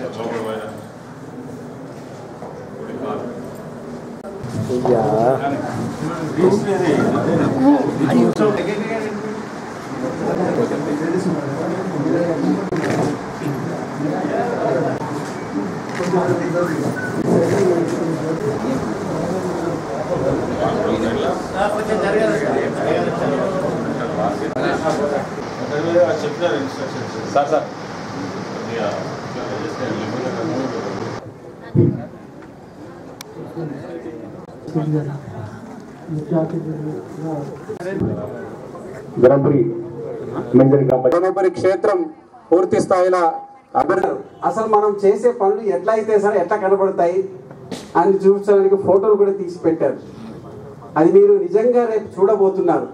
ధ్రువంత ఇంద్రస్యాగ్నిశ్చ రాష్ట్రం sir sir క్షేత్రం పూర్తి స్థాయిలో అభివృద్ధి. అసలు మనం చేసే పనులు ఎట్లా అయితే సరే ఎట్లా కనబడతాయి అని చూపించడానికి ఫోటోలు కూడా తీసి పెట్టారు. అది మీరు నిజంగా రేపు చూడబోతున్నారు.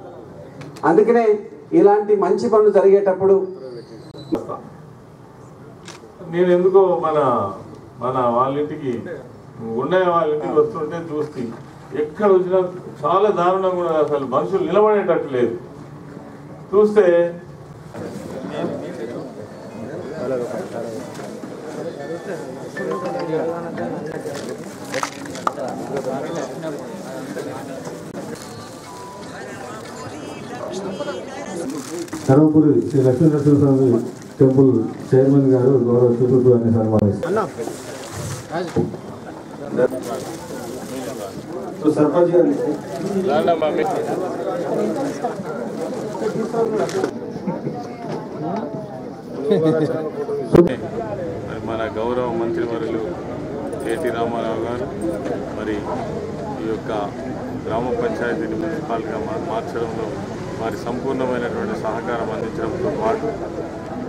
అందుకనే ఇలాంటి మంచి పనులు జరిగేటప్పుడు నేను ఎందుకో మన మన వాళ్ళ ఇంటికి ఉండే వాళ్ళ ఇంటికి వస్తుంటే చూస్తే ఎక్కడ వచ్చినా చాలా దారుణంగా ఉన్నది అసలు మనుషులు నిలబడేటట్టు లేదు చూస్తే ధర్మపురి శ్రీ లక్ష్మీ నరసింహస్వామి టెంపుల్ చైర్మన్ గారు గౌరవ చూపుతూ అని సన్మానిస్తారు సర్పంచ్ గారు. మన గౌరవ మంత్రివర్యులు కేటీ రామారావు గారు మరి ఈ యొక్క గ్రామ పంచాయతీని మున్సిపాల్గా మార్చడంలో మరి సంపూర్ణమైనటువంటి సహకారం అందించడంతో పాటు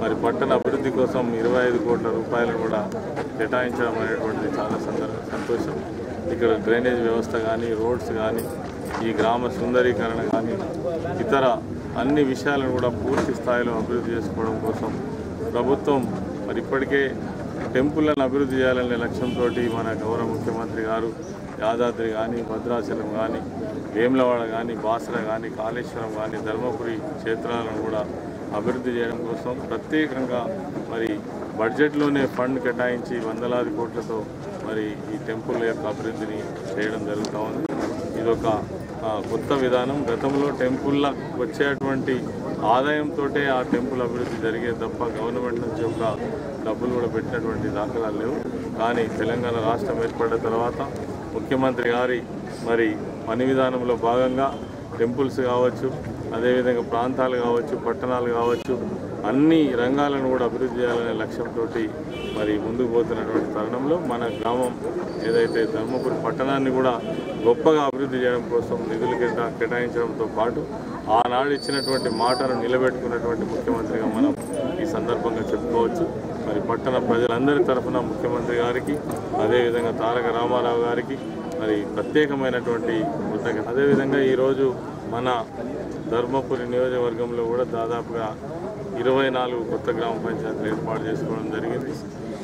మరి పట్టణ అభివృద్ధి కోసం ఇరవై ఐదు కోట్ల రూపాయలు కూడా కేటాయించడం అనేటువంటిది చాలా సందర్భ సంతోషం. ఇక్కడ డ్రైనేజ్ వ్యవస్థ కానీ రోడ్స్ కానీ ఈ గ్రామ సుందరీకరణ కానీ ఇతర అన్ని విషయాలను కూడా పూర్తి స్థాయిలో అభివృద్ధి చేసుకోవడం కోసం ప్రభుత్వం మరి ఇప్పటికే టెంపుల్లను అభివృద్ధి చేయాలనే లక్ష్యంతో మన గౌరవ ముఖ్యమంత్రి గారు యాదాద్రి కానీ భద్రాచలం కానీ వేములవాడ కానీ బాసర కానీ కాళేశ్వరం కానీ ధర్మపురి క్షేత్రాలను కూడా అభివృద్ధి చేయడం కోసం ప్రత్యేకంగా మరి బడ్జెట్లోనే ఫండ్ కేటాయించి వందలాది కోట్లతో మరి ఈ టెంపుల్ యొక్క అభివృద్ధిని చేయడం జరుగుతూ ఉంది. ఇదొక కొత్త విధానం. గతంలో టెంపుల్ల వచ్చేటువంటి ఆదాయంతో ఆ టెంపుల్ అభివృద్ధి జరిగే తప్ప గవర్నమెంట్ నుంచి ఒక డబ్బులు కూడా పెట్టినటువంటి దాఖలాలు లేవు. కానీ తెలంగాణ రాష్ట్రం ఏర్పడిన తర్వాత ముఖ్యమంత్రి గారి మరి పని విధానంలో భాగంగా టెంపుల్స్ కావచ్చు అదేవిధంగా ప్రాంతాలు కావచ్చు పట్టణాలు కావచ్చు అన్ని రంగాలను కూడా అభివృద్ధి చేయాలనే లక్ష్యంతో మరి ముందుకు పోతున్నటువంటి తరుణంలో మన గ్రామం ఏదైతే ధర్మపురి పట్టణాన్ని కూడా గొప్పగా అభివృద్ధి చేయడం కోసం నిధులు కేటా కేటాయించడంతో పాటు ఆనాడు ఇచ్చినటువంటి మాటను నిలబెట్టుకున్నటువంటి ముఖ్యమంత్రిగా మనం ఈ సందర్భంగా చెప్పుకోవచ్చు. మరి పట్టణ ప్రజలందరి తరఫున ముఖ్యమంత్రి గారికి అదేవిధంగా తారక రామారావు గారికి మరి ప్రత్యేకమైనటువంటి కృతజ్ఞత అదేవిధంగా ఈరోజు మన ధర్మపురి నియోజకవర్గంలో కూడా దాదాపుగా ఇరవై నాలుగు కొత్త గ్రామ పంచాయతీలు ఏర్పాటు చేసుకోవడం జరిగింది.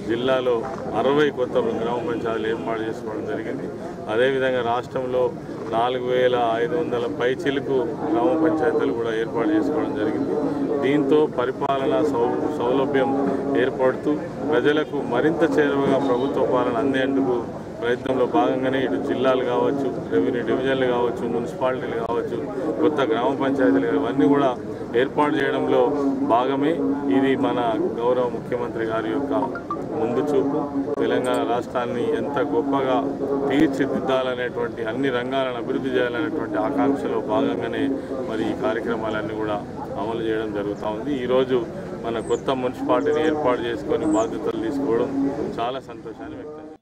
జిల్లాలో అరవై కొత్త గ్రామ పంచాయతీలు ఏర్పాటు చేసుకోవడం జరిగింది. అదేవిధంగా రాష్ట్రంలో నాలుగు వేల ఐదు వందల పైచిలకు గ్రామ పంచాయతీలు కూడా ఏర్పాటు చేసుకోవడం జరిగింది. దీంతో పరిపాలన సౌ సౌలభ్యం ఏర్పడుతూ ప్రజలకు మరింత చేరువగా ప్రభుత్వ పాలన అందేందుకు ప్రయత్నంలో భాగంగానే ఇటు జిల్లాలు కావచ్చు రెవెన్యూ డివిజన్లు కావచ్చు మున్సిపాలిటీలు కావచ్చు కొత్త గ్రామ పంచాయతీలు ఇవన్నీ కూడా ఏర్పాటు చేయడంలో భాగమే. ఇది మన గౌరవ ముఖ్యమంత్రి గారి యొక్క ముందు చూపు. తెలంగాణ రాష్ట్రాన్ని ఎంత గొప్పగా తీర్చిదిద్దాలనేటువంటి అన్ని రంగాలను అభివృద్ధి చేయాలనేటువంటి ఆకాంక్షలో భాగంగానే మరి ఈ కార్యక్రమాలన్నీ కూడా అమలు చేయడం జరుగుతూ ఉంది. ఈరోజు మన కొత్త మున్సిపాలిటీని ఏర్పాటు చేసుకొని బాధ్యతలు తీసుకోవడం చాలా సంతోషాన్ని వ్యక్తం